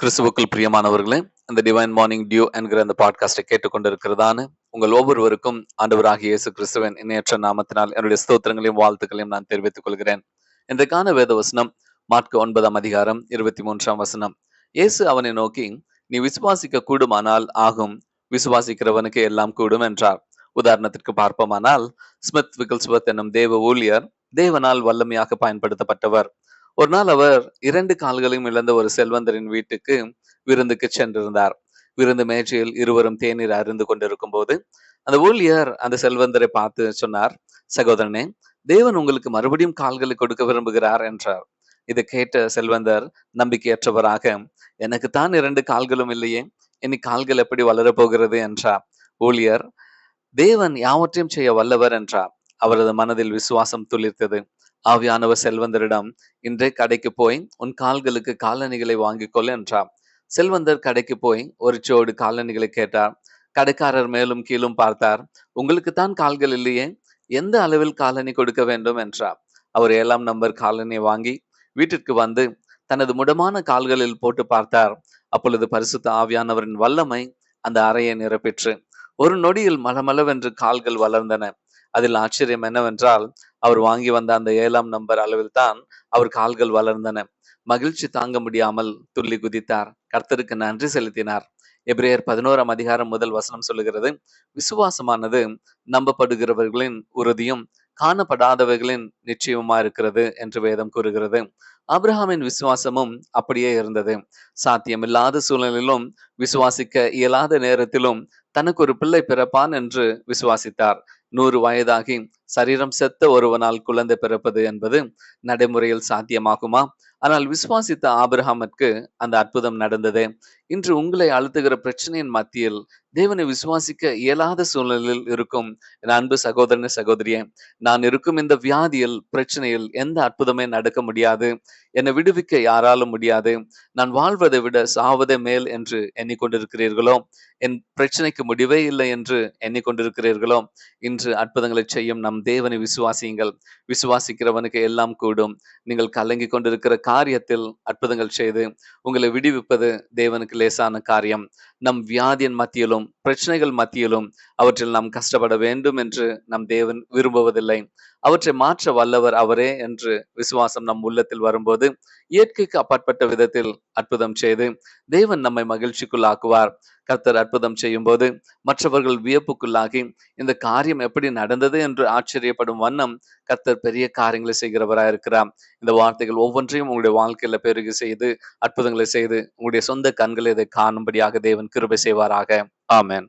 கிறிஸ்துவுக்குள் பிரியமானவர்களே இந்த டிவைன் மார்னிங் டியூ என்கிற அந்த பாட்காஸ்டை கேட்டுக்கொண்டிருக்கிறதான உங்கள் ஒவ்வொருவருக்கும் ஆண்டவராகிய இயேசு கிறிஸ்துவின் இணையற்ற நாமத்தினால் என்னுடைய ஸ்தோத்திரங்களையும் வாழ்த்துக்களையும் நான் தெரிவித்துக் கொள்கிறேன். இன்றைக்கான வேத வசனம் மார்க்கு ஒன்பதாம் அதிகாரம் இருபத்தி மூன்றாம் வசனம். இயேசு அவனை நோக்கி நீ விசுவாசிக்க கூடுமானால் ஆகும். விசுவாசிக்கிறவனுக்கு எல்லாம் கூடும் என்றார். உதாரணத்திற்கு பார்ப்போமானால் ஸ்மித் விகல்ஸ்வத் என்னும் தேவ ஊழியர் தேவனால் வல்லமையாக பயன்படுத்தப்பட்டவர். ஒரு நாள் அவர் இரண்டு கால்களையும் இழந்த ஒரு செல்வந்தரின் வீட்டுக்கு விருந்துக்கு சென்றிருந்தார். விருந்து மேஜையில் இருவரும் தேநீர் அருந்து கொண்டிருக்கும் போது அந்த ஊழியர் அந்த செல்வந்தரை பார்த்து சொன்னார் சகோதரனே தேவன் உங்களுக்கு மறுபடியும் கால்களை கொடுக்க விரும்புகிறார் என்றார். இதை கேட்ட செல்வந்தர் நம்பிக்கையற்றவராக எனக்கு தான் இரண்டு கால்களும் இல்லையே இனி கால்கள் எப்படி வளரப் போகிறது என்றார். ஊழியர் தேவன் யாவற்றையும் செய்ய வல்லவர் என்றார். அவரது மனதில் விசுவாசம் துளிர்த்தது. ஆவியானவர் செல்வந்தரிடம் இன்றே கடைக்கு போய் உன் கால்களுக்கு காலணிகளை வாங்கிக்கொள் என்றார். செல்வந்தர் கடைக்கு போய் ஒரு சோடு காலணிகளை கேட்டார். கடைக்காரர் மேலும் கீழும் பார்த்தார். உங்களுக்கு தான் கால்கள் இல்லையே? எந்த அளவில் காலணி கொடுக்க வேண்டும்? என்றார். அவர் ஏழாம் நம்பர் காலணியை வாங்கி வீட்டிற்கு வந்து தனது முடமான கால்களில் போட்டு பார்த்தார். அப்பொழுது பரிசுத்த ஆவியானவரின் வல்லமை அந்த அறையை நிரப்பிற்று. ஒரு நொடியில் மலமளவென்று கால்கள் வளர்ந்தன. அதில் ஆச்சரியம் என்னவென்றால் அவர் வாங்கி வந்த அந்த ஏழாம் நம்பர் அளவில் தான் அவர் கால்கள் வளர்ந்தன. மகிழ்ச்சி தாங்க முடியாமல் துள்ளி குதித்தார். கர்த்தருக்கு நன்றி செலுத்தினார். எப்ரேயர் பதினோராம் அதிகாரம் முதல் வசனம் சொல்லுகிறது விசுவாசமானது நம்பப்படுகிறவர்களின் உறுதியும் காணப்படாதவர்களின் நிச்சயமா இருக்கிறது? என்று வேதம் கூறுகிறது. அப்ரஹாமின் விசுவாசமும் அப்படியே இருந்தது. சாத்தியமில்லாத சூழ்நிலையிலும் விசுவாசிக்க இயலாத நேரத்திலும் தனக்கு ஒரு பிள்ளை பிறப்பான் என்று விசுவாசித்தார். நூறு வயதாகி சரீரம் செத்த ஒருவனால் குழந்தை பிறப்பது என்பது நடைமுறையில் சாத்தியமாகுமா? ஆனால் விசுவாசித்த ஆபிரஹாமிற்கு அந்த அற்புதம் நடந்தது. இன்று உங்களை அழுத்துகிற பிரச்சனையின் மத்தியில் தேவனை விசுவாசிக்க இயலாத சூழ்நிலையில் இருக்கும் என் அன்பு சகோதரன சகோதரியே நான் இருக்கும் இந்த வியாதியில் பிரச்சனையில் எந்த அற்புதமே நடக்க முடியாது. என்னை விடுவிக்க யாராலும் முடியாது. நான் வாழ்வதை விட சாவதே மேல் என்று எண்ணிக்கொண்டிருக்கிறீர்களோ? என் பிரச்சனைக்கு முடிவே இல்லை என்று எண்ணிக்கொண்டிருக்கிறீர்களோ? இன்று அற்புதங்களை செய்யும் நம் தேவனை விசுவாசியுங்கள். விசுவாசிக்கிறவனுக்கு எல்லாம் கூடும். நீங்கள் கலங்கி கொண்டிருக்கிற காரியத்தில் அற்புதங்கள் செய்து உங்களை விடுவிப்பது தேவனுக்கு லேசான காரியம். நம் வியாதியின் மத்தியிலும் பிரச்சனைகள் மத்தியிலும் அவற்றில் நாம் கஷ்டப்பட வேண்டும் என்று நம் தேவன் விரும்புவதில்லை. அவற்றை மாற்ற வல்லவர் அவரே என்று விசுவாசம் நம் உள்ளத்தில் வரும்போது இயற்கைக்கு அப்பாற்பட்ட விதத்தில் அற்புதம் செய்து தேவன் நம்மை மகிழ்ச்சிக்குள்ளாக்குவார். கர்த்தர் அற்புதம் செய்யும் போது மற்றவர்கள் வியப்புக்குள்ளாகி இந்த காரியம் எப்படி நடந்தது என்று ஆச்சரியப்படும் வண்ணம் கர்த்தர் பெரிய காரியங்களை செய்கிறவராக இருக்கிறார். இந்த வார்த்தைகள் ஒவ்வொன்றையும் உங்களுடைய வாழ்க்கையில பெருகி செய்து அற்புதங்களை செய்து உங்களுடைய சொந்த கண்களை இதை காணும்படியாக தேவன் उनके कृपा सेवा राखें आमेन